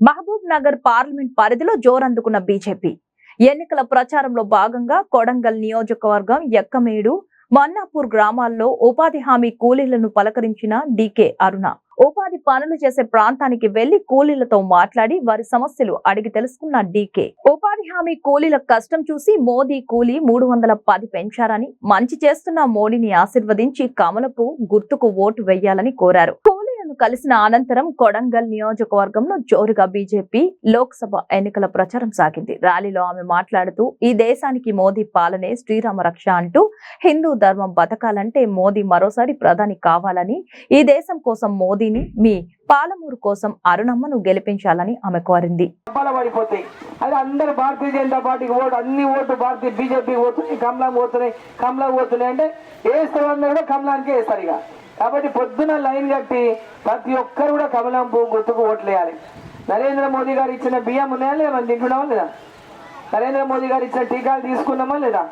Mahabub Nagar parliament పరిధిలో జోరందుకున్న BJP. ఎన్నికల ప్రచారంలో భాగంగా కొడంగల్ నియోజకవర్గం ఎక్కమేడు మన్నాపూర్ గ్రామాల్లో ఉపాధి హామీ కూలీలను పలకరించిన డీకే అరుణ. ఉపాధి పనులు చేసే ప్రాంతానికి వెళ్ళి కూలీలతో మాట్లాడి వారి సమస్యలు అడిగి తెలుసుకున్న డీకే. ఉపాధి హామీ కూలీల కష్టం చూసి మోదీ కూలీ మూడు వందల పది పెంచారని మంచి చేస్తున్న మోడీని ఆశీర్వదించి కమలపు గుర్తుకు ఓటు వేయాలని కోరారు. కలిసిన అనంతరం కొడంగల్ నియోజకవర్గంలో జోరుగా బీజేపీ లోక్సభ ఎన్నికల ప్రచారం సాగింది. ర్యాలీలో ఆమె మాట్లాడుతూ ఈ దేశానికి మోదీ పాలనే శ్రీరామ రక్ష అంటూ హిందూ ధర్మం బతకాలంటే మోదీ మరోసారి ప్రధాని కావాలని ఈ దేశం కోసం మోదీని మీ పాలమూరు కోసం అరుణమ్మను గెలిపించాలని ఆమె కోరింది. అది అందరు భారతీయ జనతా పార్టీకి ఓటు అన్ని ఓటు భారతీయ బీజేపీ పోతున్నాయి కమలం పోతున్నాయి కమలం పోతున్నాయి అంటే వేస్తారు అందరూ కూడా కమలానికే వేస్తారు ఇక. కాబట్టి పొద్దున లైన్ కట్టి ప్రతి ఒక్కరు కూడా కమలం పువ్వు గుర్తుకు ఓట్లేయాలి. నరేంద్ర మోదీ గారు ఇచ్చిన బియ్యం ఉన్నాయా లేదా? మనం తింటున్నామా లేదా? నరేంద్ర మోదీ గారు ఇచ్చిన టీకాలు తీసుకున్నామా లేదా?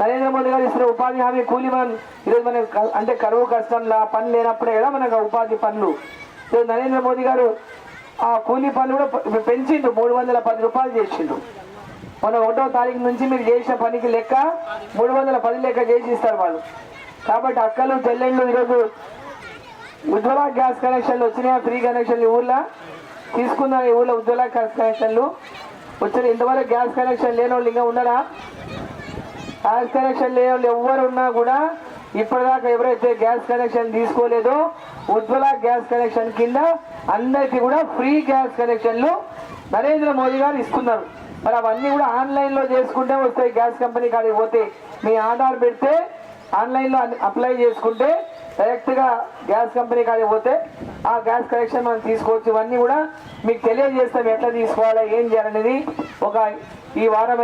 నరేంద్ర మోదీ గారు ఇచ్చిన ఉపాధి హామీ కూలి మనం ఈరోజు మనం అంటే కరువు కష్టంలా పని లేనప్పుడే కదా మనకు ఉపాధి పనులు. ఈరోజు నరేంద్ర మోదీ గారు ఆ కూలీ పనులు కూడా పెంచిండు. మూడు వందల పది రూపాయలు చేసిండు. మన ఒకటో తారీఖు నుంచి మీరు చేసిన పనికి లెక్క మూడు వందల పది లెక్క చేసి ఇస్తారు వాళ్ళు. కాబట్టి అక్కలు చెల్లెళ్ళు ఈరోజు ఉజ్వల గ్యాస్ కనెక్షన్లు వచ్చినాయా? ఫ్రీ కనెక్షన్లు ఈ ఊర్లో? తీసుకున్నారు ఈ ఊర్లో ఉజ్వల గ్యాస్ కనెక్షన్లు? వచ్చిన ఇంతవరకు గ్యాస్ కనెక్షన్ లేని వాళ్ళు ఇంకా ఉన్నారా? గ్యాస్ కనెక్షన్ లేని వాళ్ళు ఎవరు ఉన్నా కూడా ఇప్పటిదాకా ఎవరైతే గ్యాస్ కనెక్షన్ తీసుకోలేదో ఉజ్వల గ్యాస్ కనెక్షన్ కింద అందరికీ కూడా ఫ్రీ గ్యాస్ కనెక్షన్లు నరేంద్ర మోదీ గారు ఇస్తున్నారు. మరి అవన్నీ కూడా ఆన్లైన్లో చేసుకుంటే వస్తాయి. గ్యాస్ కంపెనీ కాడికి పోతే మీ ఆధార్ పెడితే ఆన్లైన్లో అప్లై చేసుకుంటే డైరెక్ట్గా గ్యాస్ కంపెనీ కాడికి పోతే ఆ గ్యాస్ కనెక్షన్ మనం తీసుకోవచ్చు. ఇవన్నీ కూడా మీకు తెలియజేస్తాం ఎట్లా తీసుకోవాలా ఏం చేయాలనేది. ఒక ఈ వారం